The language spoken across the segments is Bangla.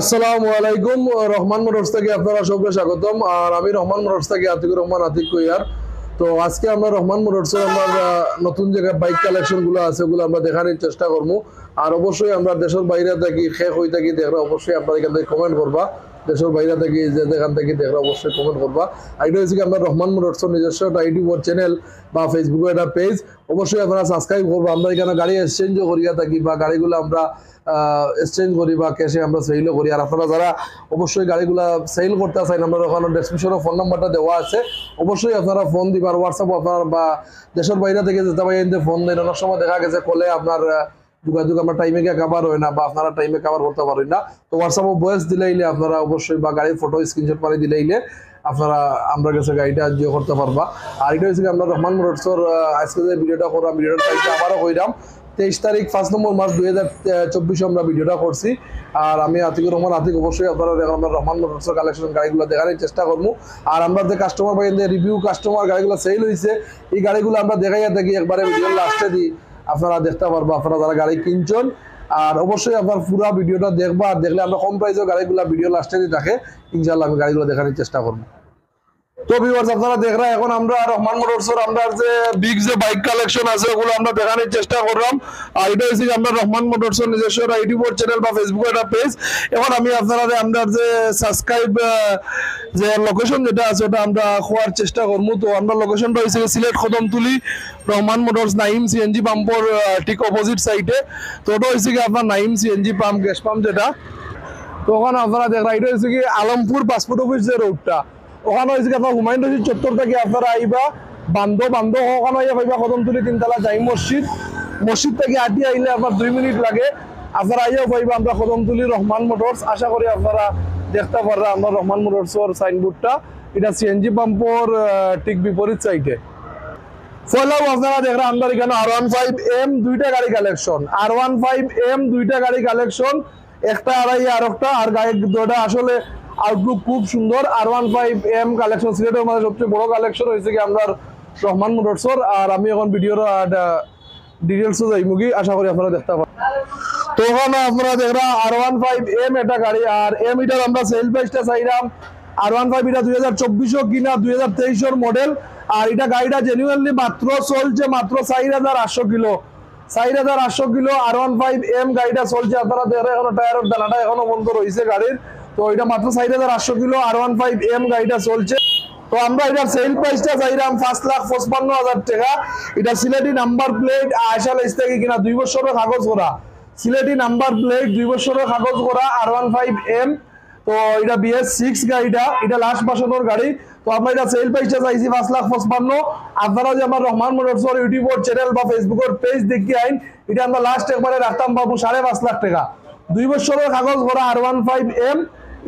আসসালামু আলাইকুম, রহমান মোটরস থেকে আপনারা সবকে স্বাগতম। আর আমি রহমান মোটরস আতিকুর রহমান, আতিক কইয়ার। তো আজকে আমরা রহমান মোটরসের আমার নতুন যে বাইক কালেকশনগুলো আছে, ওগুলো আমরা দেখানোর চেষ্টা করব। আর অবশ্যই আমরা দেশের বাইরে থাকি শেষ হয়ে থাকি দেখরা অবশ্যই আপনারা এখান থেকে কমেন্ট করবা। দেশের বাইরে থাকি যে যেখান থেকে দেখরা অবশ্যই কমেন্ট করবা। আর এটা হচ্ছে কি আমরা রহমান মোটরসের নিজস্ব একটা ইউটিউব চ্যানেল বা ফেসবুকে একটা পেজ অবশ্যই আপনারা সাবস্ক্রাইব করব। আমরা এখানে গাড়ি এক্সচেঞ্জও করিয়া থাকি বা গাড়িগুলো আমরা এক্সচেঞ্জ করি বা ক্যাশে আমরা সেলও করি। আর আপনারা যারা অবশ্যই গাড়িগুলা সেল করতে চান, আমরা ওখানে ডেসক্রিপশনে ফোন নাম্বারটা দেওয়া আছে। অবশ্যই আপনারা ফোন দিবার হোয়াটসঅ্যাপ আপনার বা দেশের বাইরে থেকে যেতে পারেন ফোন দেন। অনেক সময় দেখা গেছে কলে আপনার যোগাযোগ আমরা টাইমে গিয়ে কাভার হয় না বা আপনারা টাইমে কাভার করতে পারেন না। তো হোয়াটসঅ্যাপে ভয়েস দিলেইলে আপনারা অবশ্যই বা গাড়ির ফটো স্ক্রিনশট মারি দিলেইলে আপনারা আমরা কাছে গাড়িটা জিও করতে পারবা। আর এটা হচ্ছে আমরা রহমান মোটরসর আজকে যে ভিডিওটা করলাম ভিডিওটা টাইমটা আবারও কইরাম। তেইশ তারিখ পাঁচ নম্বর মাস দুই হাজার চব্বিশে আমরা ভিডিওটা করছি। আর আমি আতিকুর রহমান, আতিক অবশ্যই আপনারা আমরা রহমান মোটরসের কালেকশন গাড়িগুলো দেখানোর চেষ্টা করব। আর আমরা যে কাস্টমার পাই রিভিউ কাস্টমার গাড়িগুলো সেল হয়েছে এই গাড়িগুলো আমরা দেখাইয়া থাকি একবারে ভিডিও লাস্টে দিই। আপনারা দেখতে পারব, আপনারা যারা গাড়ি কিনছেন। আর অবশ্যই আপনার পুরো ভিডিওটা দেখবা আর দেখলে আমরা কম প্রাইজেও গাড়িগুলো ভিডিও লাস্টে থাকে ইনশাল্লাহ আমি গাড়িগুলো দেখানোর চেষ্টা করব। তো ভিউয়ার্স আপনারা দেখ রা, এখন আমরা রহমান মোটরসের আমরা যে বিগ যে বাইক কালেকশন আছে, ওগুলো আমরা দেখানোর চেষ্টা করলাম। আর এটা হচ্ছে আমরা রহমান মোটরসের নিজস্ব ইউটিউব চ্যানেল বা ফেসবুক একটা পেজ এখন আমি আপনারা আমরা যে সাবস্ক্রাইব যে লোকেশন যেটা আছে, ওটা আমরা খোয়ার চেষ্টা করব। তো আমরা লোকেশনটা হয়েছে সিলেট কদমতুলি, রহমান মোটরস নাইম সিএনজি পাম্পর ঠিক অপোজিট সাইডে তো ওটা হয়েছে কি আপনার Naim CNG pump gas pump যেটা। তো ওখানে আপনারা দেখরা এটা হচ্ছে কি আলমপুর পাসপোর্ট অফিস যে রোডটা ওখানে হয়েছে আপনার হুমায়ুন রশিদ চত্বর থেকে আপনারা আইবা বান্ধ বান্ধ ওখানে আইয়া পাইবা কদমতুলি তিনতলা যাই মসজিদ মসজিদ থেকে আটি আইলে আপনার দুই মিনিট লাগে। আপনারা আইয়াও পাইবা আমরা কদমতুলি রহমান মোটরস আশা করি আপনারা দেখতে পাররা, আমরা রহমান মোটরসর সাইনবোর্ডটা এটা সিএনজি পাম্পর ঠিক বিপরীত সাইডে ফলাও আপনারা দেখরা আমরা এখানে আর ওয়ান ফাইভ এম দুইটা গাড়ি collection R one five M দুইটা গাড়ি কালেকশন একটা আড়াই আর একটা, আর গাড়ি দুটা আসলে আউটলুক খুব সুন্দর। R one five M collection সিলেটের মধ্যে সবচেয়ে বড় কালেকশন হয়েছে কি আমরা রহমান মোটরসর আর আমি এখন ভিডিওর ডিটেলসও যাই মুগি আশা করি আপনারা দেখতে পাবেন তো ওখানে আপনারা দেখরা আর ওয়ান ফাইভ এম এটা গাড়ি, আর এম এটার আমরা সেল প্রাইসটা চাইলাম আর ওয়ান ফাইভ এটা দুই হাজার চব্বিশও কিনা, দুই হাজার তেইশের মডেল আর এটা গাড়িটা জেনুয়ানলি মাত্র চলছে মাত্র চার হাজার আটশো কিলো। চার হাজার আটশো kilo R one five M গাড়িটা চলছে। আপনারা দেখেন এখনও টায়ারের দানাটা এখনও বন্ধ রয়েছে গাড়ির। তো এটা মাত্র চার হাজার আটশো kilo R one five M গাড়িটা চলছে। তো আমরা এটার সেল প্রাইসটা চাইলাম পাঁচ লাখ পঁচপান্ন হাজার টাকা। এটা সিলেটি নাম্বার প্লেট আয়সা লাইস থেকে কিনা দুই বছরের কাগজ করা। সিলেটি নাম্বার প্লেট দুই বছরের কাগজ করা, আর ওয়ান ফাইভ এম। তো এটা বিএস সিক্স গাড়িটা, এটা লাস্ট বাসনের গাড়ি। তো আমরা এটা সেল প্রাইসটা চাইছি পাঁচ লাখ পঁচপান্ন। আপনারা যে আমার রহমান মোটরসর ইউটিউবের চ্যানেল বা ফেসবুকের পেজ দেখি আইন, এটা আমরা লাস্ট একবারে রাখতাম বাবু সাড়ে পাঁচ লাখ টাকা। দুই বছরের কাগজ করা, আর ওয়ান ফাইভ এম।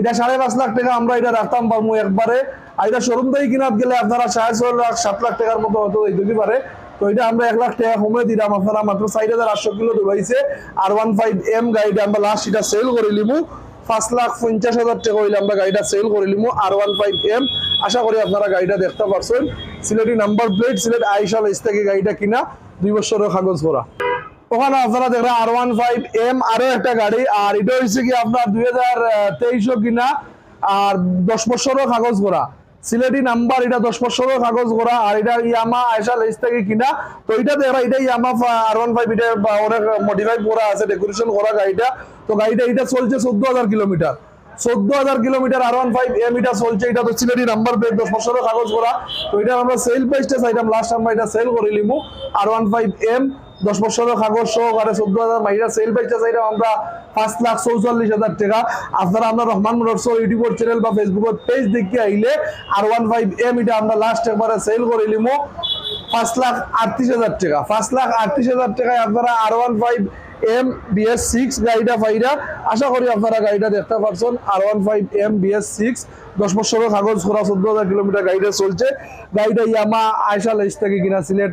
এটা সাড়ে পাঁচ লাখ টাকা আমরা এটা রাখতাম বাবু একবারে। আর এটা শোরুম থেকে কিনাত গেলে আপনারা সাড়ে ছয় লাখ, সাত লাখ টাকার মতো হয়তো দিতে পারে। তো এটা আমরা এক লাখ টাকা কমে দিলাম। আপনারা মাত্র চার হাজার আটশো কিলো দৌড়াইছে আর ওয়ান ফাইভ এম গাড়িটা আমরা লাস্ট এটা সেল করে লিমু পাঁচ লাখ পঞ্চাশ হাজার টাকা হইলে আমরা গাড়িটা সেল করে লিমু আর ওয়ান ফাইভ এম আশা করি আপনারা গাড়িটা দেখতে পারছেন। সিলেটি নাম্বার প্লেট, সিলেট আইসাল এস থেকে গাড়িটা কিনা। দুই বছরের কাগজ করা ওখানে আপনারা দেখেন আর ওয়ান ফাইভ এম আরও একটা গাড়ি, আর এটা হচ্ছে কি আপনার দুই হাজার তেইশও কিনা, আর দশ বছরের কাগজ করা সিলেটি নাম্বার, এটা দশ বছরের কাগজ করা আর এটা ইয়ামা আয়সা লেস থেকে কিনা। তো এটা দেখা এটা ইয়ামা আর ওয়ান ফাইভ এটা অনেক মডিফাই করা আছে ডেকোরেশন করা গাড়িটা। তো গাড়িটা, এটা চলছে চোদ্দ হাজার কিলোমিটার। চোদ্দ হাজার kilometre R one five M এটা চলছে, এটা তো সিলেটি নাম্বার প্লেট দশ বছরের কাগজ করা তো এটা আমরা সেল প্রাইসটা চাইতাম লাস্ট আমরা এটা সেল করে লিমু আর ওয়ান ফাইভ এম দশ বছরের কাগজ সহকারে চোদ্দ হাজার মাইরা সেল প্রাইসটা চাইতাম আমরা পাঁচ লাখ চৌচল্লিশ হাজার টাকা। আপনারা আমরা রহমান মোটরসর ইউটিউবের চ্যানেল বা ফেসবুকের পেজ দেখে আইলে আর ওয়ান ফাইভ এম এটা আমরা লাস্ট একবারে সেল করে লিমু পাঁচ লাখ আটত্রিশ হাজার টাকা। পাঁচ লাখ আটত্রিশ হাজার টাকায় আপনারা R one five M BS six গাড়িটা পাইরা, আশা করি আপনারা গাড়িটা দেখতে পারছেন। R one five M BS six দশ বছরের কাগজ করা চোদ্দ হাজার কিলোমিটার গাড়িটা চলছে। গাড়িটা ইয়ামা আয়সা লাইস থেকে কিনা সিলেট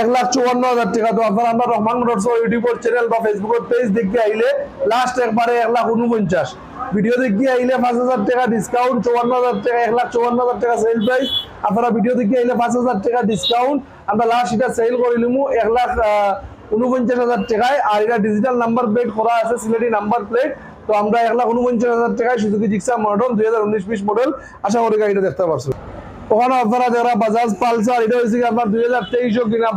এক লাখ চুয়ান্ন হাজার টাকা তো আপনার আমরা রহমান ইউটিউবের চ্যানেল বা ফেসবুকের পেজ দেখে আইলে লাস্ট একবারে এক লাখ উনপঞ্চাশ ভিডিও দেখে আইলে পাঁচ হাজার টাকা ডিসকাউন্ট চুয়ান্ন হাজার টাকা, এক লাখ চুয়ান্ন হাজার টাকা সেল প্রাইস আপনারা ভিডিও দেখে আইলে পাঁচ হাজার টাকা ডিসকাউন্ট আমরা লাস্ট এটা সেল করে লিমু এক লাখ উনপঞ্চাশ হাজার টাকায়। আর এটা ডিজিটাল নাম্বার প্লেট করা আছে, সিলেটি নাম্বার প্লেট তো আমরা এক লাখ উনপঞ্চাশ হাজার টাকায় সুজুকি জিক্সা মডেল দুই হাজার উনিশ বিশ মডেল আশা করি গাড়িটা দেখতে পারছ। ওখানে আপনারা যারা বাজাজ পালসার এটা হয়েছে আপনার দুই হাজার কিনা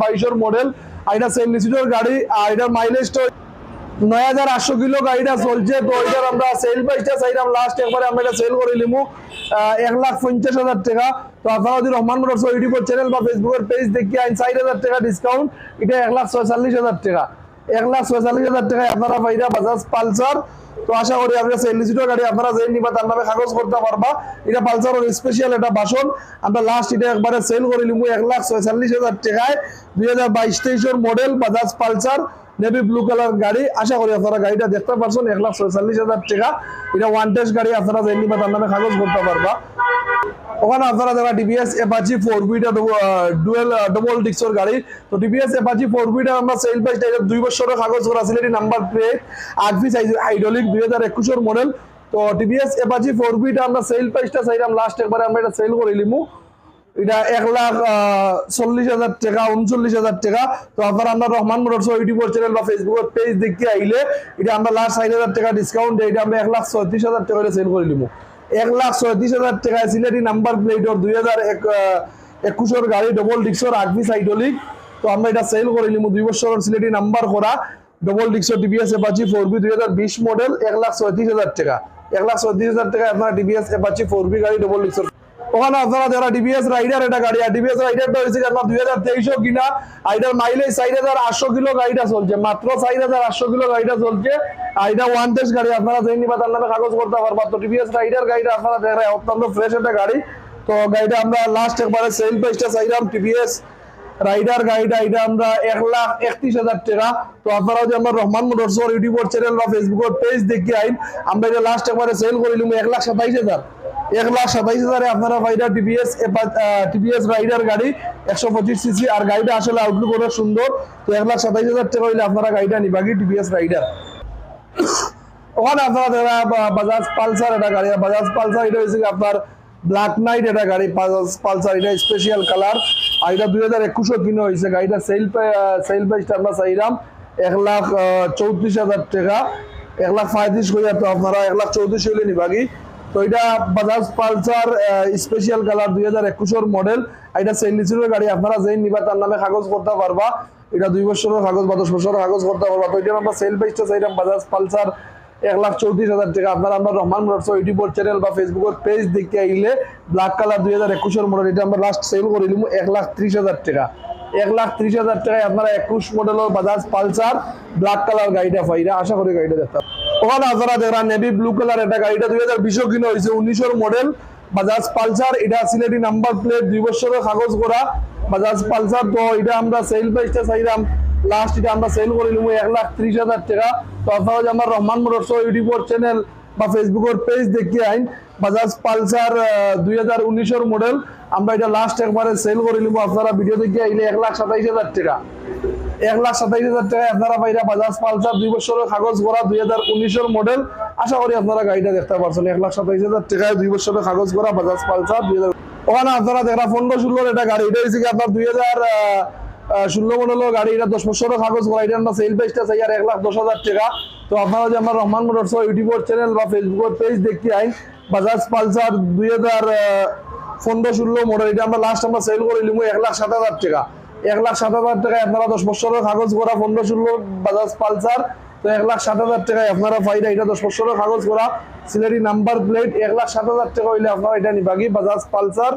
মডেল আর এটা সেভেন্টি সিটের গাড়ি, আর এটার মাইলেজটা নয় হাজার আটশো কিলো গাড়িটা চলছে। তো আমরা সেল প্রাইসটা চাইলাম লাস্ট একবারে আমরা এটা সেল করে নিমু এক লাখ পঞ্চাশ হাজার টাকা। তো আপনারা যদি রহমান মোটরস ইউটিউবের চ্যানেল বা ফেসবুকের পেজ দেখি আইন, ষাট হাজার টাকা ডিসকাউন্ট এটা এক লাখ ছয়চল্লিশ হাজার টাকা। এক লাখ ছয়চল্লিশ হাজার টাকায় আপনারা বাজাজ পালসার তো আশা করি আপনার সেলিসিটো গাড়ি, আপনারা যে নিবা তার নামে কাগজ করতে পারবা। এটা পালসারের স্পেশাল একটা বাসন। আমরা লাস্ট এটা একবারে সেল করে নিবো এক লাখ ছয়চল্লিশ হাজার টাকায়। দুই হাজার বাইশ তেইশের model Bajaj Pulsar navy blue colour গাড়ি। আশা করি আপনারা গাড়িটা দেখতে পারছেন, এক লাখ ছয়চল্লিশ হাজার টাকা। এটা ওয়ান টেস্ট গাড়ি, আপনারা যে নিবা তার নামে কাগজ করতে পারবা। ওখানে আপনারা যারা TVS Apache four beta dual double ডিক্সর গাড়ি, তো ডিবিএস এপাচি ফোর বিটা আমরা সেল প্রাইস দুই বছরের কাগজ করা ছিল এটি নাম্বার প্লেট আট পিস হাইড্রোলিক দুই হাজার একুশের মডেল তো টিভিএস এপাচি ফোর বিটা আমরা সেল প্রাইসটা চাইলাম লাস্ট একবারে আমরা এটা সেল করে লিমু এটা এক লাখ চল্লিশ হাজার টাকা, উনচল্লিশ হাজার টাকা। তো আপনারা আমরা রহমান মোটরস ইউটিউবের চ্যানেল বা ফেসবুকের পেজ দেখতে আইলে, এটা আমরা লাস্ট ষাট হাজার টাকা ডিসকাউন্ট এটা আমরা এক লাখ ছয়ত্রিশ হাজার টাকা সেল করে লিমু এক লাখ ছয়ত্রিশ হাজার টাকা সিলেটি নাম্বার প্লেটর দুই হাজার এক একুশের গাড়ি ডবল ডিক্সর আগবি সাইডলিক তো আমরা এটা সেল করে নিমু দুই বছরের সিলেটি নাম্বার করা ডবল ডিক্সর টিভিএস এপাচি ফোর বি দুই হাজার বিশ মডেল এক লাখ ছয়ত্রিশ হাজার টাকা। এক লাখ ছয়ত্রিশ হাজার টাকা আপনার টিভিএস এপাচি ফোর বি গাড়ি ডবল ডিক্সর ওখানে আপনারা যারা ডিবিএস রাইডার এটা গাড়ি। আর ডিবিএস রাইডারটা হয়েছে দুই হাজার তেইশও কিনা? আইডার মাইলেজ চার হাজার আটশো কিলো গাড়িটা চলছে। মাত্র হাজার আটশো কিলো গাড়িটা চলছে। আইডা ওয়ান টেস্ট গাড়ি, আপনারা তার নামে কাগজ করতে পারবা। তো ডিবিএস রাইডার গাড়িটা আপনারা দেখেন অত্যন্ত ফ্রেশ একটা গাড়ি। তো গাড়িটা আমরা লাস্ট একবারে সেল প্রাইসটা চাইলাম টিভিএস রাইডার গাড়িটা এটা আমরা এক লাখ একত্রিশ হাজার টাকা। তো আপনারা যদি আমরা রহমান মোটরস ইউটিউবের চ্যানেল বা ফেসবুকের পেজ দেখি আইন, আমরা এটা লাস্ট একবারে সেল করে নিলাম, এক লাখ সাতাইশ হাজার। এক লাখ সাতাইশ হাজারে আপনারা পাইরা টিভিএস টিভিএস রাইডার গাড়ি একশো পঁচিশ সিসি আর গাড়িটা আসলে আউটলুক অনেক সুন্দর। তো এক লাখ সাতাইশ হাজার টাকা হইলে আপনারা গাড়িটা নিবাগি টিভিএস রাইডার ওখানে আপনারা বাজাজ পালসার, এটা গাড়ি, বাজাজ পালসার, এটা হয়েছে আপনার ব্ল্যাক নাইট এটা গাড়ি পালসার এটা স্পেশাল কালার আর এটা দুই হাজার একুশও কিনে হয়েছে গাড়িটা। সেল সেল প্রাইসটা আমরা চাইলাম এক লাখ চৌত্রিশ হাজার টাকা। এক লাখ পঁয়ত্রিশ করে তো আপনারা এক লাখ চৌত্রিশ হইলে নিবাগি তো এটা বাজাজ পালসার স্পেশাল কালার দুই হাজার একুশের মডেল এটা সেলিসির গাড়ি, আপনারা যেই নিবা তার নামে কাগজ করতে পারবা। এটা দুই বছরের কাগজ বা দশ বছরের কাগজ করতে পারবা। তো এটা আমরা সেল প্রাইসটা চাইলাম বাজাজ পালসার এক লাখ চৌত্রিশ হাজার টাকা। আপনারা আমরা রহমান মোটরস ইউটিউবের চ্যানেল বা ফেসবুকের পেজ দেখতে আইলে ব্ল্যাক কালার দুই হাজার একুশের মডেল এটা আমরা লাস্ট সেল করে দিলাম এক লাখ ত্রিশ হাজার টাকা। এক লাখ ত্রিশ হাজার টাকায় আপনারা একুশ মডেলের বাজাজ পালসার ব্ল্যাক কালার গাড়িটা পাইরা আশা করি গাড়িটা দেখতাম। ওখানে আপনারা দেখরা নেভি ব্লু কালার এটা গাড়িটা দুই হাজার বিশও কিনে হয়েছে, উনিশের মডেল বাজাজ পালসার এটা সিলেটি নাম্বার প্লেট দুই বছরের কাগজ করা বাজাজ পালসার তো এটা আমরা সেল প্রাইসটা চাইলাম লাস্ট এটা আমরা সেল করে নিব এক লাখ ত্রিশ হাজার টাকা। তো আপনারা যে আমার রহমান মোটরস ইউটিউবের চ্যানেল বা ফেসবুকের পেজ দেখি আইন বাজাজ পালসার দুই হাজার উনিশের মডেল আমরা এটা লাস্ট একবারে সেল করে নিব। আপনারা ভিডিও দেখে আইলে এক লাখ সাতাইশ হাজার টাকা। এক লাখ সাতাইশ হাজার টাকায় আপনারা পাইরা বাজাজ পালসার দুই বছরের কাগজ করা দুই হাজার উনিশের মডেল আশা করি আপনারা গাড়িটা দেখতে পারছেন। এক লাখ সাতাইশ হাজার টাকায় দুই বছরের কাগজ করা বাজাজ পালসার দুই হাজার ওখানে আপনারা দেখরা পনেরো ষোলোর এটা গাড়ি। এটা হচ্ছে কি আপনার দুই হাজার ষোলো মডেলের গাড়ি, এটা দশ বছরের কাগজ করা এটা আমরা সেল প্রাইসটা চাই আর এক লাখ দশ হাজার টাকা। তো আপনারা যে আমার রহমান মোটরস ইউটিউবের চ্যানেল বা ফেসবুকের পেজ দেখি আইন বাজাজ পালসার দুই হাজার পনেরো ষোলো মডেল এটা আমরা লাস্ট আমরা সেল করে নিলাম এক লাখ সাত হাজার টাকা। এক লাখ সাত হাজার টাকায় আপনারা দশ বছরের কাগজ করা পনেরো ষোলো বাজাজ পালসার তো এক লাখ সাত হাজার টাকায় আপনারা ফাইদা এটা দশ বছরের কাগজ করা সিলেটি নাম্বার প্লেট এক লাখ সাত হাজার টাকা হইলে আপনারা এটা নিবাগি বাজাজ পালসার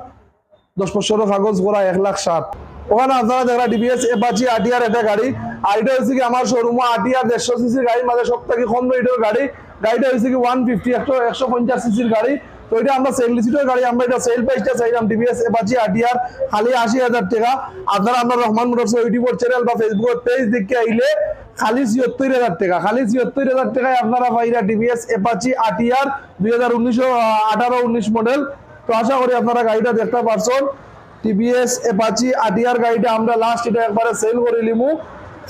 দশ বছরের কাগজ করা এক লাখ সাত। ওখানে আপনারা যারা ডিবিএস এপাচি আটিয়ার এটা গাড়ি। আর এটা হচ্ছে কি আমার শোরুম আটিয়ার দেড়শো সিসির গাড়ি মাঝে সব থেকে কম রেটের গাড়ি। গাড়িটা হচ্ছে কি ওয়ান ফিফটি একশো একশো পঞ্চাশ সিসির গাড়ি। তো এটা আমরা সেল লিসিটের গাড়ি, আমরা এটা সেল প্রাইসটা চাইলাম টিভিএস এপাচি আটিয়ার খালি আশি হাজার টাকা। আপনারা আমরা রহমান মোটরস ইউটিউবের চ্যানেল বা ফেসবুকের পেজ দেখে আইলে খালি ছিয়ত্তর হাজার টাকা, খালি ছিয়ত্তর হাজার টাকায় আপনারা পাইরা টিভিএস এপাচি আটিয়ার দুই হাজার উনিশশো আঠারো, উনিশ মডেল তো আশা করি আপনারা গাড়িটা দেখতে পারছেন। টিভিএস এপাচি আটিয়ার গাড়িটা আমরা লাস্ট এটা একবারে সেল করে লিমু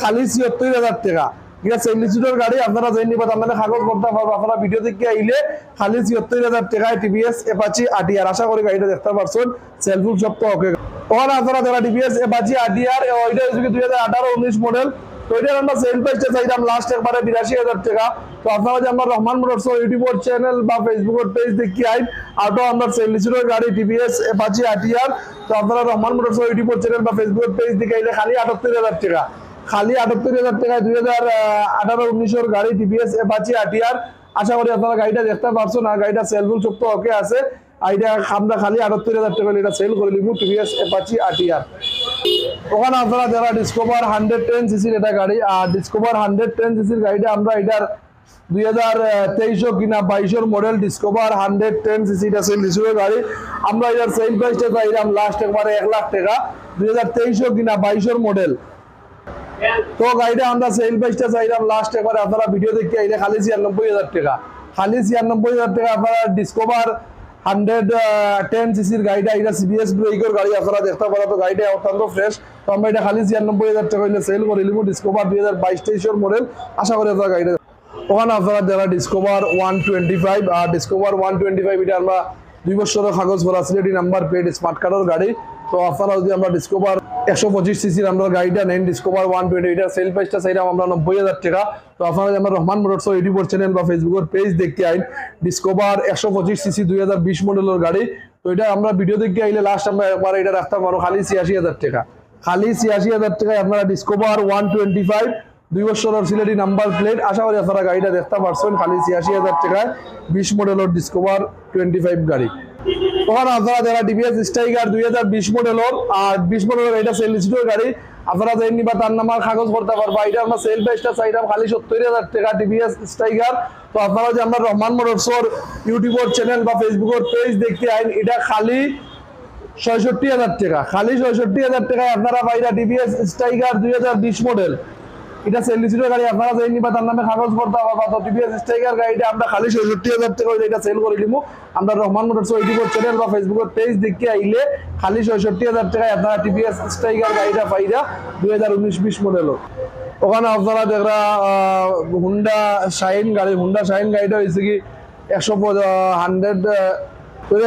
খালি ছিয়ত্তর হাজার টাকা। ঠিক আছে সেলিসিটোর গাড়ি আপনারা জেনে নিবেন, আপনাদের কাগজ করতে পারব আপনারা ভিডিও দেখে আইলে খালি ছিয়ত্তর হাজার টাকায় টিভিএস এপাচি আটিয়ার আশা করি গাড়িটা দেখতে পারছেন সেলফুল সব তো ওকে ওখানে আপনারা টিভিএস এপাচি আটিয়ার ওইটা দুই হাজার আঠারো, উনিশ মডেল তো আমরা সেল লাস্ট একবারে বিরাশি হাজার টাকা। তো আপনারা যে রহমান মোটরস ইউটিউবের চ্যানেল বা ফেসবুকের পেজ দেখি আইন আটো আমরা সেলিসিটোর গাড়ি টিভিএস আটিয়ার তো আপনারা রহমান মোটরস চ্যানেল বা ফেসবুকের পেজ দেখে আইলে খালি আটাত্তর হাজার টাকা। খালি আটাত্তর হাজার টাকায় দুই হাজার আঠারো উনিশের গাড়ি টিভিএস এপাচি আটিয়ার আশা করি আপনারা গাড়িটা দেখতে পারছেন আর গাড়িটা সেলফুল সব তো ওকে আছে। আইটা আমরা খালি আটাত্তর হাজার টাকা এটা সেল করে নিব টিভিএস এপাচি আটিয়ার ওখানে আপনারা যারা ডিসকভার হান্ড্রেড টেন সিসির এটা গাড়ি, আর ডিসকভার হান্ড্রেড টেন সিসির গাড়িটা আমরা এটার দুই হাজার তেইশো কিনা বাইশের model Discover hundred ten CC এটা সেল ডিসির গাড়ি। আমরা এটার সেল প্রাইসটা চাইলাম লাস্ট একবারে এক লাখ টাকা, দুই হাজার তেইশো কিনা বাইশের মডেল তো গাড়িটা আমরা সেল প্রাইসটা চাইলাম লাস্ট একবারে, আপনারা ভিডিও দেখে আইলে খালি ছিয়ানব্বই হাজার টাকা। খালি ছিয়ানব্বই হাজার টাকা আপনারা ডিসকভার হান্ড্রেড টেন সিসির গাড়িটা এটা সিবিএস ব্রেকের গাড়ি আপনারা দেখতে পারা তো গাড়িটা অত্যন্ত ফ্রেশ তো আমরা এটা খালি ছিয়ানব্বই হাজার টাকা হইলে সেল করে নিব দুই হাজার বাইশ তেইশের মডেল আশা করি আপনার গাড়িটা ওখানে আপনারা যারা ডিসকভার ওয়ান টোয়েন্টি ফাইভ আর ডিসকভার ওয়ান টোয়েন্টি ফাইভ এটা আমরা দুই বছরের কাগজ ভরা সিলেটি নাম্বার প্লেট স্মার্ট কার্ডের গাড়ি। তো আপনারা যদি আমরা ডিসকভার একশো পঁচিশ সিসির আমরা গাড়িটা নেন ডিসকভার ওয়ান টোয়েন্টি এটা সেল প্রাইসটা চাইলাম আমরা নব্বই হাজার টাকা। তো আপনারা যদি আমরা রহমান মোটরস ইউটিউবের চ্যানেল বা ফেসবুকের পেজ দেখতে আইন। ডিসকভার একশো পঁচিশ সিসি দুই হাজার বিশ মডেলের গাড়ি। তো এটা আমরা ভিডিও দেখতে আইলে লাস্ট আমরা একবার এটা রাখতে পারো খালি ছিয়াশি হাজার টাকা। খালি ছিয়াশি হাজার টাকায় আপনারা ডিসকভার ওয়ান টোয়েন্টি ফাইভ দুই বছরের সিলেটি নাম্বার প্লেট আশা করি আপনারা গাড়িটা দেখতে পারছেন, খালি ছিয়াশি হাজার টাকায় বিশ মডেলের ডিসকভার টোয়েন্টি ফাইভ গাড়ি। ওখানে আপনারা যারা টিভিএস স্ট্রাইকার দুই হাজার বিশ মডেলের আর বিশ মডেলের এটা সেলিসিটোর গাড়ি, আপনারা যাই নিবা তার নামার কাগজ করতে পারবা এটা আমরা সেল প্রাইসটা চাইলাম খালি সত্তর হাজার টাকা টিভিএস স্ট্রাইকার তো আপনারা যে আমরা রহমান মোটরসর ইউটিউবের চ্যানেল বা ফেসবুকের পেজ দেখতে আইন, এটা খালি ছয়ষট্টি হাজার টাকা, খালি ছয়ষট্টি হাজার টাকায় আপনারা পাইরা টিভিএস স্ট্রাইকার দুই হাজার বিশ মডেল এটা সেলিসিটোর গাড়ি, আপনারা যাই নিবা তার নামে কাগজ করতে পারবা তো টিভিএস স্ট্রাইকার গাড়িটা আমরা খালি ছয়ষট্টি হাজার টাকা এটা সেল করে দিব আমরা রহমান মোটরস ইউটিউবের চ্যানেল বা ফেসবুকের পেজ দেখে আইলে খালি ছয়ষট্টি হাজার টাকায় আপনারা টিভিএস স্ট্রাইকার গাড়িটা পাইরা দুই হাজার উনিশ বিশ মডেলও ওখানে আপনারা দেখরা হুন্ডা শাইন গাড়ি হুন্ডা শাইন গাড়িটা হয়েছে কি একশো হান্ড্রেড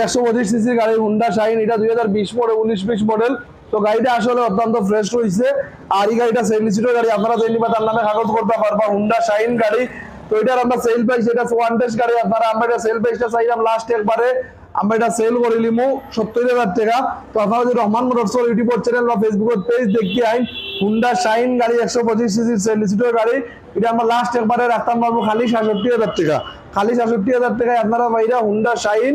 একশো পঁচিশ সিসির গাড়ি হুন্ডা শাইন এটা দুই হাজার বিশ মডেল উনিশ বিশ মডেল তো গাড়িটা আসলে অত্যন্ত ফ্রেশ রয়েছে। আর এই গাড়িটা সেল সিটের গাড়ি, আপনারা জেনে নিবা তার নামে কাগজ করতে পারবা হুন্ডা শাইন গাড়ি। তো এটার আমরা সেল প্রাইস এটা ওয়ান টেস্ট গাড়ি, আপনারা আমরা এটা সেল প্রাইসটা চাইলাম লাস্ট একবারে। আমরা এটা সেল করে লিমু সত্তর হাজার টাকা। তো আপনারা যদি রহমান মোটরসর ইউটিউবের চ্যানেল বা ফেসবুকের পেজ দেখতে আইন হুন্ডা শাইন গাড়ি একশো পঁচিশ সিসির সেল সিটের গাড়ি। এটা আমরা লাস্ট একবারে রাখতাম পারব খালি সাতষট্টি হাজার টাকা। খালি সাতষট্টি হাজার টাকায় আপনারা বাইরা হুন্ডা শাইন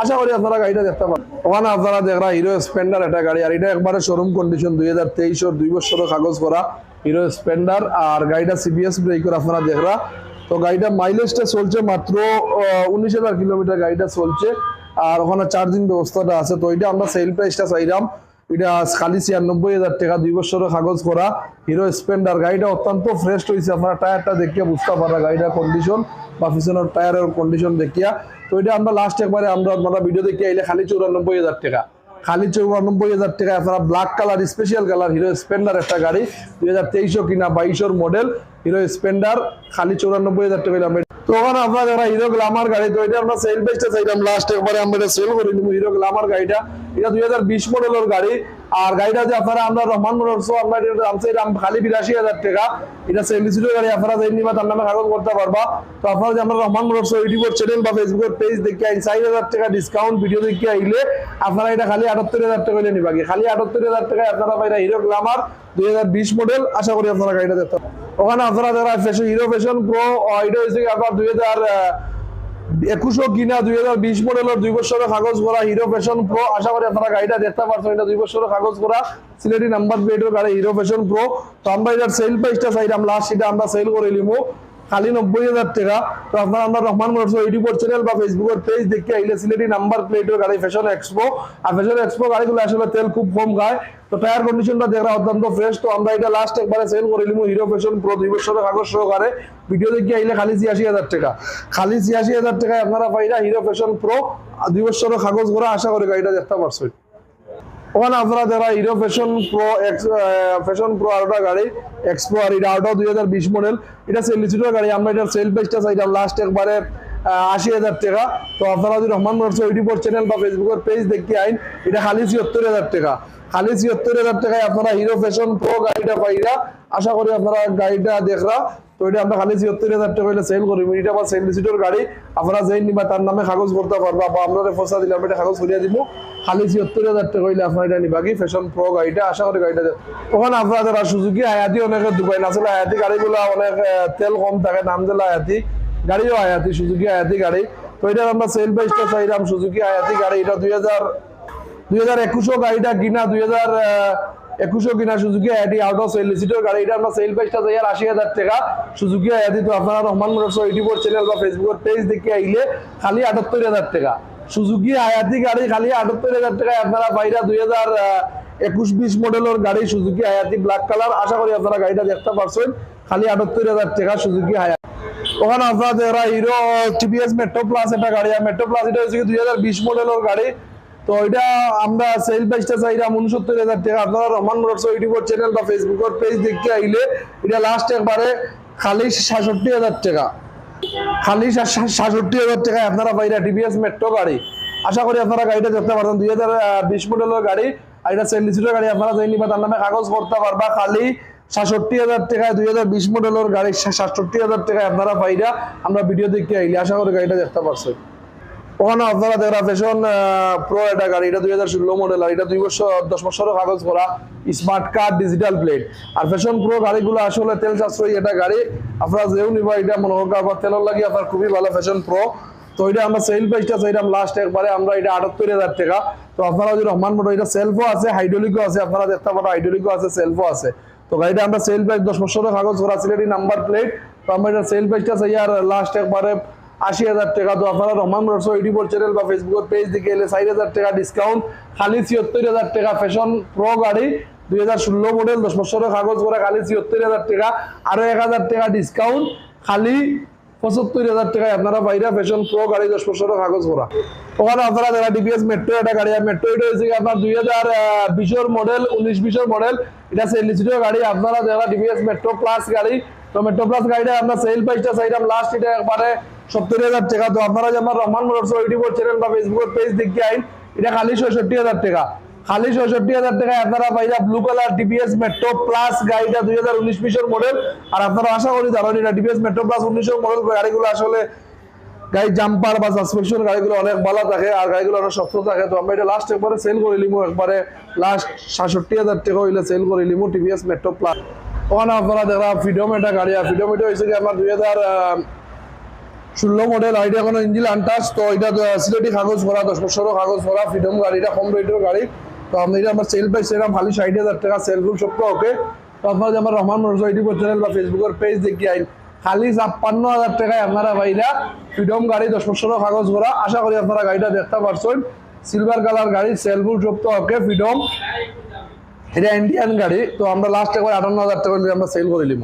আশা করি আপনারা গাড়িটা দেখতে পারেন ওখানে আপনারা দেখরা হিরো স্প্লেন্ডার একটা গাড়ি, আর এটা একবারে শোরুম কন্ডিশন দুই হাজার তেইশের দুই বছরের কাগজ করা হিরো স্প্লেন্ডার, আর গাড়িটা সিবিএস ব্রেকের আপনারা দেখরা। তো গাড়িটা মাইলেজটা চলছে মাত্র উনিশ হাজার কিলোমিটার গাড়িটা চলছে, আর ওখানে চার্জিং ব্যবস্থাটা আছে। তো এটা আমরা সেল প্রাইসটা চাইলাম। এটা খালি ছিয়ানব্বই হাজার টাকা, দুই বছরের কাগজ করা, হিরো স্প্লেন্ডার। গাড়িটা অত্যন্ত ফ্রেশ হয়েছে আপনারা টায়ারটা দেখিয়া বুঝতে পারা গাড়িটার কন্ডিশন বা পিছনের টায়ারের কন্ডিশন দেখিয়া। তো এটা আমরা লাস্ট একবারে আমরা ভিডিও দেখে আইলে খালি চৌরানব্বই হাজার টাকা। খালি চৌরানব্বই হাজার টাকা আপনারা black colour special colour Hero Splendor একটা গাড়ি, দুই হাজার তেইশও কিনা বাইশের মডেল হিরো স্প্লেন্ডার, খালি চৌরানব্বই হাজার টাকা আমরা তো ওখানে আপনারা যারা হিরো গ্লামার গাড়ি তো এটা আমরা সেল বেচতে চাইলাম লাস্ট একবারে আমরা সেল করে নিব হিরো গ্লামার গাড়িটা। এটা দুই হাজার বিশ মডেলের গাড়ি। আর গাড়িটা যে আপনারা আমরা রহমান মোটরস এটা দাম খালি বিরাশি হাজার টাকা, এটা সেলিসিটোর গাড়ি আপনারা যাই নিবা তার নামে কাগজ করতে পারবা। তো আপনারা যে আমরা রহমান মোটরস ইউটিউবের চ্যানেল বা ফেসবুকের পেজ দেখে আইন চার হাজার টাকা ডিসকাউন্ট ভিডিও দেখে আইলে আপনারা এটা খালি আটাত্তর হাজার টাকা হইলে নিবা। খালি আটাত্তর হাজার টাকায় আপনারা পাইরা হিরো গ্লামার দুই হাজার বিশ মডেল আশা করি আপনারা গাড়িটা দেখতে ওখানে আপনারা যারা ফ্যাশন হিরো ফ্যাশন প্রো এটা হয়েছে আপনার দুই হাজার একুশো কিনা দুই হাজার বিশ মডেলের দুই বছরের কাগজ করা হিরো ফ্যাশন প্রো আশা করি আপনারা গাড়িটা দেখতে পারছেন এটা দুই বছরের কাগজ করা সিলেটি নাম্বার প্লেটের গাড়ি হিরো ফ্যাশন প্রো তো আমরা এটার সেল প্রাইসটা চাইলাম লাস্ট এটা আমরা সেল করে নিবো খালি নব্বই হাজার টাকা। তো আপনার আমরা রহমান মোটরস ইউটিউব চ্যানেল বা ফেসবুকের পেজ দেখে আইলে সিলেটি নাম্বার প্লেটের গাড়ি ফ্যাশন এক্সপো আর ফ্যাশন এক্সপো গাড়িগুলো আসলে তেল খুব কম খায়। তো টায়ার কন্ডিশনটা দেখা অত্যন্ত ফ্রেশ তো আমরা এটা লাস্ট একবারে সেল করে নিলাম হিরো ফ্যাশন প্রো দুই বছরের কাগজ সহকারে। ভিডিও দেখে আইলে খালি ছিয়াশি হাজার টাকা। খালি ছিয়াশি হাজার টাকায় আপনারা পাইরা হিরো ফ্যাশন প্রো দুই বছরের কাগজ করে আশা করে গাড়িটা দেখতে পারছেন। ওখানে আপনারা যারা Hero Passion Pro Passion Pro আরোটা গাড়ি এক্সপ্রো আর এটা আরোটা দুই হাজার বিশ মডেল এটা সেল লিচুটার গাড়ি, আমরা এটার সেল পেজটা চাইলাম লাস্ট একবারে আশি হাজার টাকা। তো আপনারা যদি রহমান মোটরস ইউটিউব চ্যানেল বা ফেসবুকের পেজ দেখতে আইন, এটা খালি ছিয়াত্তর হাজার টাকা। খালি ছিয়াত্তর হাজার টাকায় আপনারা হিরো ফ্যাশন প্রো গাড়িটা পাইরা, আশা করি আপনারা গাড়িটা দেখরা। তো এটা আমরা খালি ছিয়াত্তর হাজার টাকা সেল করি এটা আমার সেল লিচুটার গাড়ি। আপনারা যেই নিবা তার নামে কাগজ করতে পারবা বা আপনারা ফসা দিলে আমরা এটা কাগজ করিয়া দিব। খালি ছিয়াত্তর হাজার টাকা হইলে আপনার এটা নিবা কি ফ্যাশন প্রো গাড়িটা, আশা করি গাড়িটা ওখানে আপনারা যারা সুজুকি আয়াতি অনেকের দোকান আসলে আয়াতি গাড়িগুলো অনেক তেল কম থাকে নাম দিলা আয়াতি গাড়িও আয়াতি সুজুকি আয়াতি গাড়ি। তো এটা আমরা সেল প্রাইসটা চাইলাম সুজুকি আয়াতি গাড়ি, এটা দুই হাজার দুই হাজার একুশো গাড়িটা কিনা, দুই হাজার একুশো কিনা Suzuki Hayate out of sale গাড়ি এটা আমরা সেল প্রাইসটা আশি হাজার টাকা। আয়াতি তো আপনারা রহমান মোটরস ইউটিউবের চ্যানেল বা ফেসবুকের পেজ খালি আটাত্তর হাজার টাকা। সুজুকি আয়াতি গাড়ি খালি আটাত্তর হাজার টাকায় আপনারা বাইরা দুই হাজার একুশ বিশ মডেলের গাড়ি সুজুকি আয়াতি ব্ল্যাক কালার আশা করি আপনারা গাড়িটা দেখতে পারছেন। খালি আটাত্তর হাজার টাকা সুজুকি হায়াতি ওখানে আপনারা হিরো টিভিএস মেট্রো প্লাস একটা গাড়ি। মেট্রো প্লাস এটা হচ্ছে দুই হাজার বিশ মডেলের গাড়ি। তো এটা আমরা সেল প্রাইসটা চাইলাম উনসত্তর হাজার টাকা। আপনারা রহমান মোটরস ইউটিউবের চ্যানেল বা ফেসবুকের পেজ দেখতে আইলে এটা লাস্ট একবারে খালি সাতষট্টি হাজার টাকা। খালি সাতষট্টি হাজার টাকায় আপনারা পাইরা টিভিএস মেট্রো গাড়ি। আশা করি আপনারা গাড়িটা দেখতে পারবেন দুই হাজার বিশ মডেলের গাড়ি আর এটা সেল লিচুটের গাড়ি আপনারা যাই নিবা তার নামে কাগজ করতে পারবা। খালি সাতষট্টি হাজার টাকায় দুই হাজার বিশ মডেলের গাড়ি সাতষট্টি হাজার টাকায় আপনারা পাইরা আমরা ভিডিও দেখতে আইলে। আশা করি গাড়িটা দেখতে পারছেন। ওখানে আপনারা দেখরা ফ্যাশন প্রো একটা গাড়ি, এটা দুই হাজার ষোলো মডেল আর এটা দুই বছর, দশ বছরের কাগজ করা স্মার্ট কার্ড ডিজিটাল প্লেট আর ফ্যাশন প্রো গাড়িগুলো আসলে তেল সাশ্রয়ী এটা গাড়ি। আপনারা যেও নিবা, এটা মনে হোক আবার তেলের লাগে আপনার খুবই ভালো ফ্যাশন প্রো তো এটা আমরা সেল প্রাইসটা চাইলাম লাস্ট একবারে, আমরা এটা আটাত্তর হাজার টাকা। তো আপনারা যদি রহমান মোটর, এটা সেলফও আছে হাইড্রোলিকও আছে, আপনারা দেখতে পারেন হাইড্রোলিকও আছে সেলফও আছে। তো গাড়িটা আমরা সেল প্রাইস দশ বছরের কাগজ করা সিলেটি নাম্বার প্লেট তো আমরা এটা সেল প্রাইসটা চাই আর লাস্ট একবারে আশি হাজার টাকা তো আপনারা রহমান মোটরস ইউটিউব চ্যানেল বা ফেসবুকের পেজ দিকে এলে ষাট হাজার টাকা ডিসকাউন্ট খালি ছিয়াত্তর হাজার টাকা ফ্যাশন প্রো গাড়ি, দুই হাজার ষোলো মডেল দশ বছরের কাগজ করা খালি ছিয়াত্তর হাজার টাকা, আরও এক হাজার টাকা ডিসকাউন্ট খালি পঁচাত্তর হাজার টাকায় আপনারা বাইরে ফ্যাশন প্রো গাড়ি, দশ বছরের কাগজ করা ওখানে আপনারা যারা ডিপিএস মেট্রো একটা গাড়ি মেট্রো এটা হয়েছে আপনার দুই হাজার বিশের মডেল উনিশ বিশের মডেল এটা সেলিসিটো গাড়ি, আপনারা যারা ডিপিএস মেট্রো প্লাস গাড়ি, তো মেট্রো প্লাস গাড়িটা আমরা সেল প্রাইসটা চাইলাম লাস্ট এটা একবারে সত্তর হাজার টাকা। তো আপনারা যে আমার রহমান মোটরস ইউটিউবের চ্যানেল বা ফেসবুকের পেজ দেখে আইন, এটা খালি ছয়ষট্টি হাজার টাকা। খালি ছয়ষট্টি হাজার টাকায় আপনারা পাইরা blue colour TVS Metro Plus গাড়িটা দুই হাজার উনিশ বিশের মডেল আর আপনারা আশা করি জানেন এটা ডিপিএস মেট্রো প্লাস উনিশের মডেল গাড়িগুলো আসলে গাড়ি জাম্পার বা সাসপেনশন গাড়িগুলো অনেক ভালো থাকে আর গাড়িগুলো অনেক শক্ত থাকে। তো আমরা এটা লাস্ট একবারে সেল করে লিমু একবারে লাস্ট সাতষট্টি হাজার টাকা হইলে সেল করে লিমু টিভিএস মেট্রো প্লাস ওখানে আপনারা দেখা ফ্রিডম এটা গাড়ি, আর ফ্রিডম এটা হয়েছে কি আমার দুই হাজার ষোলো মডেল আর এটা ইঞ্জিন আনটাচ তো এটা সিলেটি কাগজ করা দশ বছরও কাগজ করা ফ্রিডম গাড়িটা কম রেটের গাড়ি। তো আমি এটা আমার সেল পাইছে এরকম খালি ষাট হাজার টাকা সেল গ্রুপ সব ওকে তো আপনারা যে আমার রহমান মোটরস ইউটিউব চ্যানেল বা ফেসবুকের পেজ দেখি, আইন খালি ছাপ্পান্ন হাজার টাকায় আপনারা বাইরা ফ্রিডম গাড়ি, দশ বছরও কাগজ করা আশা করি আপনারা গাড়িটা দেখতে পারছেন। সিলভার কালার গাড়ি সেল গ্রুপ সব ওকে ফ্রিডম এটা ইন্ডিয়ান গাড়ি, তো আমরা লাস্ট একবার আটান্ন হাজার টাকা আমরা সেল করে নিব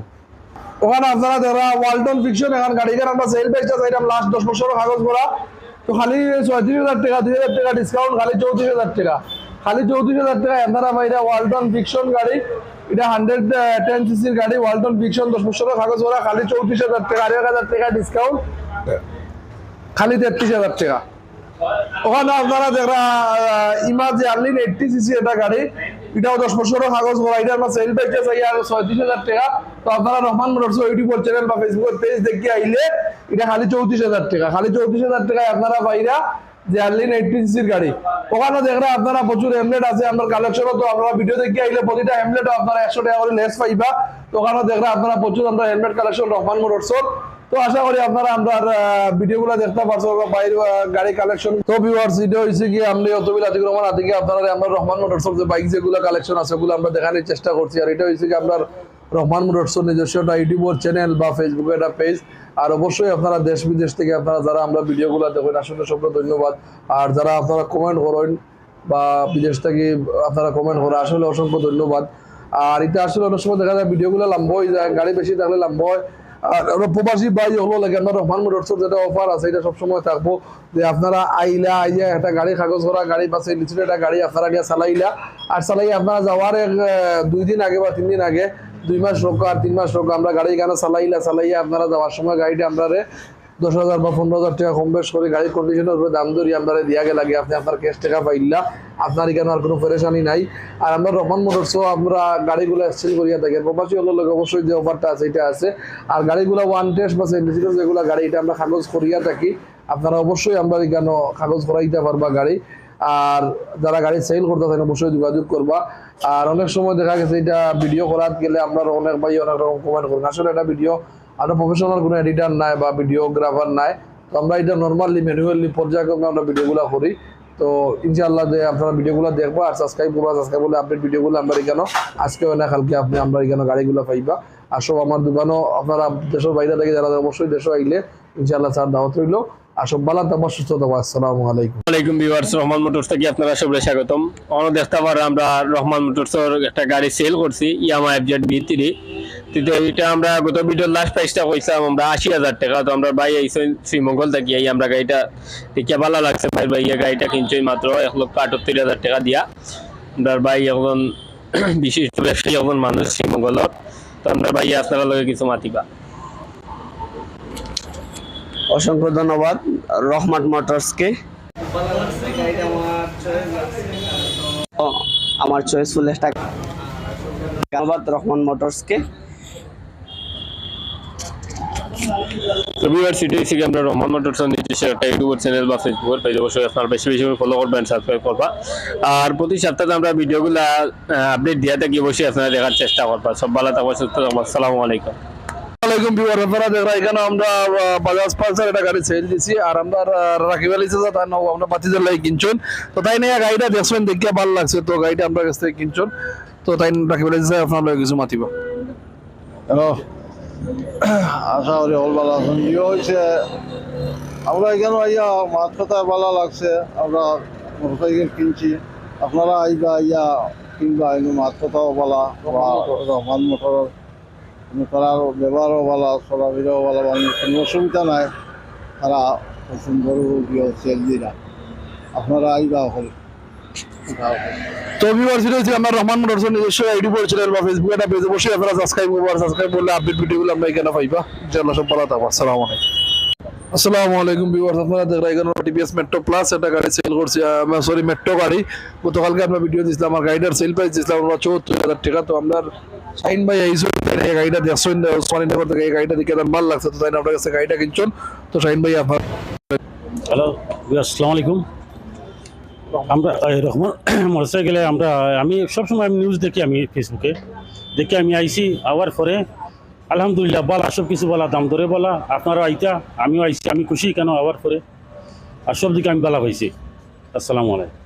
ওখানে আপনারা যারা ওয়ালটন ফিকশন এখন গাড়িটার আমরা সেল প্রাইসটা চাইলাম লাস্ট দশ বছর কাগজ করা তো খালি ছয়ত্রিশ হাজার টাকা দুই হাজার টাকা ডিসকাউন্ট খালি চৌত্রিশ হাজার টাকা। খালি চৌত্রিশ হাজার টাকা, আপনারা বাইরে ওয়ালটন ফিকশন গাড়ি, এটা হান্ড্রেড টেন সিসির গাড়ি ওয়ালটন ফিকশন দশ বছর কাগজ করা খালি চৌত্রিশ হাজার টাকা এক হাজার টাকা ডিসকাউন্ট খালি তেত্রিশ হাজার টাকা। ওখানে আপনারা যারা ইমাজ আর্লিন এইটটি সিসি এটা গাড়ি এটাও দশ বছরের কাগজ করা এটা আমরা সেল পেজে চাই আর ছয়ত্রিশ হাজার টাকা। তো আপনারা রহমান মোটরস ইউটিউব চ্যানেল বা ফেসবুকের পেজ দেখে আইলে এটা খালি চৌত্রিশ হাজার টাকা। খালি চৌত্রিশ হাজার টাকায় আপনারা বাইরা যে আর্লিন এইটটি সিসির গাড়ি। ওখানে দেখরা আপনারা প্রচুর হেমলেট আছে, আপনার কালেকশনও তো আপনারা ভিডিও দেখে আইলে প্রতিটা হেমলেটও আপনারা একশো টাকা করে লেস পাইবা। তো ওখানে দেখরা আপনারা প্রচুর আমরা হেলমেট কালেকশন রহমান মোটরসর তো আশা করি আপনারা আমরা ভিডিওগুলো দেখতে পারছ বাইরে গাড়ি কালেকশন তো ভিউয়ার্স এটা হইছে কি আমরা অতবিল আতিক রহমান, আতিকে আপনারা আমরা রহমান মোটরসর যে বাইক যেগুলো কালেকশন আছে, ওগুলো আমরা দেখানোর চেষ্টা করছি। আর এটা হইছে কি আপনার রহমান মোটরসের নিজস্ব একটা ইউটিউবের চ্যানেল বা ফেসবুকে একটা পেজ আর অবশ্যই আপনারা দেশ বিদেশ থেকে আপনারা যারা আমরা ভিডিওগুলো দেখেন, আসলে সবটা ধন্যবাদ। আর যারা আপনারা কমেন্ট করেন বা বিদেশ থেকে আপনারা কমেন্ট করেন, আসলে অসংখ্য ধন্যবাদ। আর এটা আসলে অনেক সময় দেখা যায়, ভিডিওগুলো লম্বা হয়ে যায়, গাড়ি বেশি থাকলে লম্বা হয়। আর প্রবাসী ভাই হলো লাগে আমরা রহমান যেটা অফার আছে, এটা সবসময় থাকব। যে আপনারা আইলা, আইয়া একটা গাড়ি, কাগজ করা গাড়ি পাশে নিচে একটা গাড়ি আপনারা গিয়ে চালাইলা। আর চালাই আপনারা যাওয়ার দুই দিন আগে বা তিন দিন আগে, দুই মাস রোগ আর তিন মাস রোগ আমরা গাড়ি গানা চালাইলা, চালাইয়া আপনারা যাওয়ার সময় গাড়িটা আমরা দশ হাজার বা পনেরো হাজার টাকা কম বেশ করে গাড়ির কন্ডিশনের উপরে দাম ধরি আমরা দিয়া লাগে আপনি আপনার ক্যাশ টাকা পাইলা, আপনার এখানে আর কোনো পরেশানি নাই। আর আমরা রহমান মোটরসও আমরা গাড়িগুলো এক্সচেঞ্জ করিয়া থাকি। প্রবাসী হলো লোক অবশ্যই যে অফারটা আছে, এটা আছে। আর গাড়িগুলো ওয়ান টেস্ট বা সেন্টিসিটার যেগুলো গাড়ি, এটা আমরা কাগজ করিয়া থাকি। আপনারা অবশ্যই আমরা এখানে কাগজ করাইতে পারবা গাড়ি। আর যারা গাড়ি সেল করতে চান, অবশ্যই যোগাযোগ করবা। আর অনেক সময় দেখা গেছে, এটা ভিডিও করার গেলে আমরা অনেক ভাই অনেক রকম কমেন্ট করেন আসলে এটা ভিডিও আমরা প্রফেশনাল কোনো এডিটার নাই বা ভিডিওগ্রাফার নাই, তো আমরা এটা নর্মালি ম্যানুয়ালি পর্যায়ক্রমে আমরা ভিডিওগুলো করি। তো ইনশাআল্লাহ যে আপনারা ভিডিওগুলো দেখব আর সাবস্ক্রাইব করব সাবস্ক্রাইব করলে আপডেট ভিডিওগুলো আমরা এখানে আজকে না, কালকে আপনি, আমরা এখানে গাড়িগুলো পাইবা। আর সব আমার দোকানও, আপনারা দেশের বাইরে থেকে যারা অবশ্যই দেশে আইলে, ইনশাআল্লাহ স্যার দাওয়াত রইল। আর সব ভালো থাকবা সুস্থ আসসালামু আলাইকুম। রহমান মোটরস আপনারা আমরা রহমান একটা গাড়ি সেল করছি, ইয়ামা বি আমরা আশি হাজার টাকা, তো আমরা ভাই আইসেন শ্রীমঙ্গল থেকে এই আমরা গাড়িটা দেখিয়া ভালো লাগছে ভাই। ভাই গাড়িটা কিনছই মাত্র এক লক্ষ আটাত্তর হাজার টাকা দিয়া। আমরা ভাই এখন বিশিষ্ট ব্যবসায়ী এখন মানুষ শ্রীমঙ্গলত তো আমরা ভাই আপনারা লগে কিছু মাতিবা। অসংখ্য ধন্যবাদ, রহমান মোটরসকে। আমার চয়েস ফুল ধন্যবাদ, রহমান মোটরসকে। তো ভিউয়ার্স এটা হচ্ছে কি আমরা রহমান মোটরস নিজস্ব একটা ইউটিউব বা আপনারা বেশি বেশি ফলো করবেন করবা। আর প্রতি সপ্তাহে আমরা আপডেট দিয়ে থাকি দেখার চেষ্টা করবা। সব ভালো থাকবা, সুস্থ আলাইকুম। আলাইকুম ভিউয়ার আপনারা দেখরা এখানে আমরা বাজাজ পালসার একটা গাড়ি সেল দিছি আর আমরা রাকিব আলী চাচা তার নাম আমরা পাতিজার লাগে কিনছুন তো তাই নিয়ে গাড়িটা দেখছেন দেখিয়া ভালো লাগছে তো গাড়িটা আমরা কাছ থেকে কিনছুন তো তাই রাকিব আলী চাচা আপনার লগে কিছু মাতিব আশা করি হল ভালো আছেন ইয়ে হয়েছে আমরা এখানে আইয়া মাছ কথা ভালো লাগছে আমরা মোটরসাইকেল কিনছি আপনারা আইবা আইয়া কিনবা মাছ কথাও ভালো রহমান মোটর তারার ব্যবহারও ভালো চলাফেরাও ভালো মানে কোনো অসুবিধা নাই। তারা দিয়ে সেল দিরা আপনারা আইবা হল তো আমরা রহমান মোটরস নিজস্ব ইউটিউব চ্যানেল বা ফেসবুক একটা পেজ অবশ্যই আপনারা সাবস্ক্রাইব করব, আর সাবস্ক্রাইব করলে আপডেট মেট্রো গাড়ি সেল করছি সরি মেট্রো ভিডিও দিয়েছিলাম আমার গাড়িটার সেল প্রাইস দিয়েছিলাম হাজার টাকা। তো আমরা শাইন ভাই এইসব এই গাড়িটা দেখছেন ওসমানীনগর থেকে এই গাড়িটা দেখে ভালো লাগছে, তো তাই আপনার কাছে গাড়িটা কিনছেন? তো শাইন ভাই আপনার হ্যালো আসসালামু আলাইকুম। আমরা এই রহমান, মোটরসাইকেলে আমরা, আমি সবসময় আমি নিউজ দেখি আমি ফেসবুকে দেখি আমি আইছি, আওয়ার পরে আলহামদুলিল্লাহ বলা সব কিছু বলা, দাম ধরে বলা আপনারও আইতা, আমিও আইছি, আমি খুশি কেন আওয়ার পরে? আর সব দিকে আমি বলা হয়েছি আসসালামু আলাইকুম।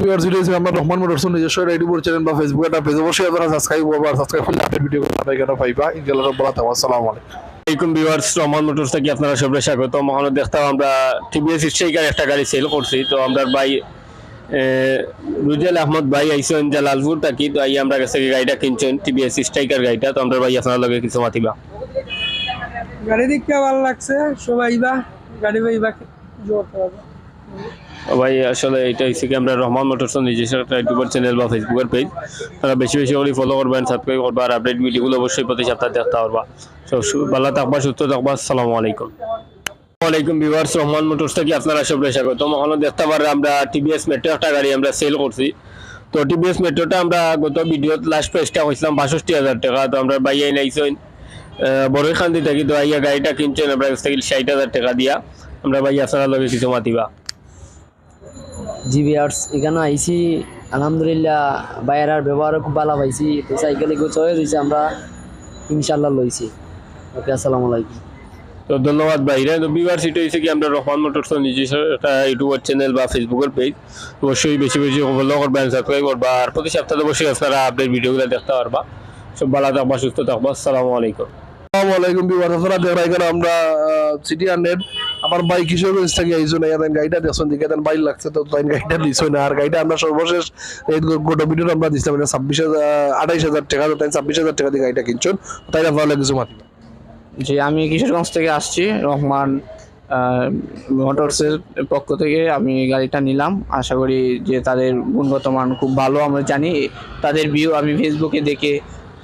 ভিউয়ার্স ভিডিও হচ্ছে আমরা রহমান মোটরস নিজস্ব ইউটিউব চ্যানেল বা ফেসবুক একটা পেজ অবশ্যই আপনারা সাবস্ক্রাইব করব সাবস্ক্রাইব করলে আপডেট ভিডিও আমরা পাইবা। ইনশাআল্লাহ সব থাকব আসসালামু আলাইকুম। আলাইকুম ভিউয়ার্স রহমান মোটরস থেকে আপনারা সবাই স্বাগত মহানো দেখতাম আমরা টিভিএস স্ট্রাইকার একটা গাড়ি সেল করছি। তো আমরা ভাই রুজেল আহমদ ভাই আইসেন জালালপুর থাকি। তো আই আমরা কাছে গাড়িটা কিনছেন টিভিএস স্ট্রাইকার গাড়িটা। তো আমরা ভাই আপনার লগে কিছু মাতিবা। গাড়ি দেখতে ভালো লাগছে সবাই বা গাড়ি পাইবা জোর ভাই, আসলে এটা হচ্ছে কি, আমরা রহমান মোটরস নিজস্ব একটা ইউটিউব চ্যানেল বা ফেসবুকের পেজ তারা বেশি বেশি করে ফলো করবেন সাবস্ক্রাইব করবা আর আপডেট ভিডিওগুলো অবশ্যই প্রতি সপ্তাহে দেখতে পারবা। ভালো থাকবা, সুস্থ থাকবা, আসসালামু আলাইকুম। ওয়ালাইকুম ভিউয়ার্স, রহমান মোটরস থেকে আপনারা সবাই স্বাগত। মহানো দেখতে পারে আমরা টিভিএস মেট্রো একটা গাড়ি আমরা সেল করছি। তো টিভিএস মেট্রোটা আমরা গত ভিডিওত লাস্ট প্রাইসটা হয়েছিলাম বাষট্টি হাজার টাকা। তো আমরা বাইয়াই নাইছেন বড়ইখান্দি থাকি। তো আইয়া গাড়িটা কিনছেন, আমরা ষাট হাজার টাকা দিয়া। আমরা ভাই আপনারা লগে কিছু মাতিবা। জি বিয়ার্স এখানে আইসি আলহামদুলিল্লাহ বাইরার ব্যবহারও খুব ভালো পাইছি, তো সাইকেলে গো চয়েস হয়েছে আমরা ইনশাল্লাহ লইছি। ওকে, আসসালামু আলাইকুম। তো ধন্যবাদ ভাইরা তো বিবার সিট হয়েছে কি, আমরা রহমান মোটরস নিজস্ব একটা চ্যানেল বা ফেসবুকের পেজ অবশ্যই বেশি বেশি ফলো করবেন সাবস্ক্রাইব করবা, আর প্রতি সপ্তাহে অবশ্যই আপনারা আপডেট ভিডিওগুলো দেখতে পারবা। সব ভালো থাকবা, সুস্থ থাকবা, আসসালামু আলাইকুম। আমরা সিটি হান্ড্রেড গাড়িটা লাগছে, তো তাই গাড়িটা দিছো না আর গাড়িটা সর্বশেষ গোটা ভিডিও আমরা ছাব্বিশ হাজার হাজার টাকা ছাব্বিশ হাজার টাকা দিয়ে গাড়িটা তাই জি, আমি কিশোরগঞ্জ থেকে আসছি, রহমান মোটরসের পক্ষ থেকে আমি গাড়িটা নিলাম। আশা করি যে তাদের গুণগত মান খুব ভালো, আমরা জানি, তাদের ভিউ আমি ফেসবুকে দেখে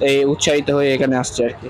এই উৎসাহিত হয়ে এখানে আসছি আর কি।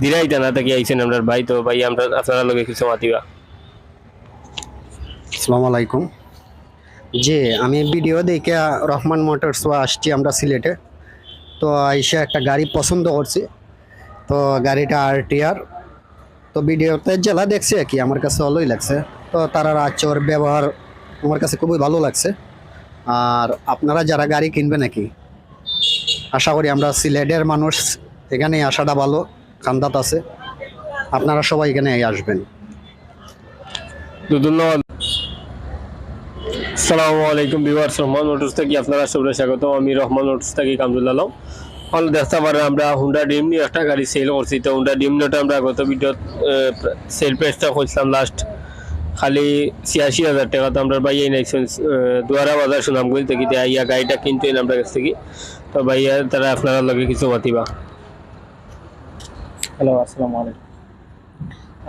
দিরাই থানা থাকি আইছেন আমরা ভাই, তো ভাই, আমরা আপনার লগে কিছু মাতিবা। আসসালামু আলাইকুম জি, আমি ভিডিও দেখে রহমান মোটরস আসছি আমরা সিলেটে। তো আইসা একটা গাড়ি পছন্দ করছি। তো গাড়িটা আর টিআর তো ভিডিওতে জেলা দেখছি আর কি, আমার কাছে ভালোই লাগছে। তো তারা আচর ব্যবহার আমার কাছে খুবই ভালো লাগছে। আর আপনারা যারা গাড়ি কিনবে নাকি, আশা করি আমরা সিলেটের মানুষ এখানে আসাটা ভালো। খান্দাত আছে। আপনারা সবাই এখানে আসবেন। ধন্যবাদ। আসসালামু আলাইকুম ভিউয়ার্স, রহমান মোটরস থেকে আপনারা সবাই স্বাগত আমি রহমান মোটরস থেকে কামরুল আলম। হল দেখতে পারেন আমরা হুন্ডা ডিম নিয়ে একটা গাড়ি সেল করছি। তো হুন্ডা ডিম নিয়ে আমরা গত ভিডিও সেল প্রাইসটা করছিলাম লাস্ট খালি ছিয়াশি হাজার টাকা তো আমরা বাইয়া নাইছেন দুয়ারা বাজার থেকে দিয়ে ইয়া গাড়িটা কিনতেন আমরা কাছ থেকে। তো ভাইয়া, তারা আপনারা লগে কিছু মাতিবা। হ্যালো, আসসালামু আলাইকুম।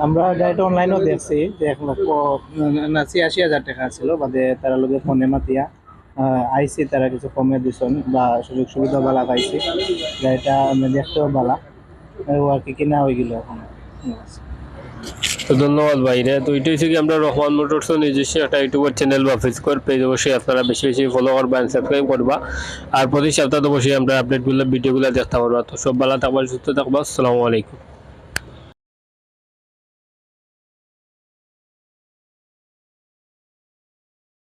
আমরা ডাইরেক্ট অনলাইনও দেখছি যে এক লক্ষ না, ছিয়াশি হাজার টাকা ছিল, বাদে তারা লোকের ফোনে মাতিয়া আইসি তারা কিছু কমে দিছেন বা সুযোগ সুবিধা বালা পাইছি। গাড়িটা দেখতেও বালা। আর কি কিনা হয়ে গেল এখন। তো ধন্যবাদ ভাইরে। তো এটা হচ্ছে কি আমরা রহমান মোটরস নিজস্ব একটা ইউটিউবের চ্যানেল বা ফেসবুক পেজ অবশ্যই আপনারা বেশি বেশি ফলো করবা সাবস্ক্রাইব করবা। আর প্রতি সপ্তাহে অবশ্যই আমরা আপডেটগুলো ভিডিওগুলো দেখতে পারবা। তো সব ভালো থাকবা, সুস্থ থাকবা। আসসালামু আলাইকুম।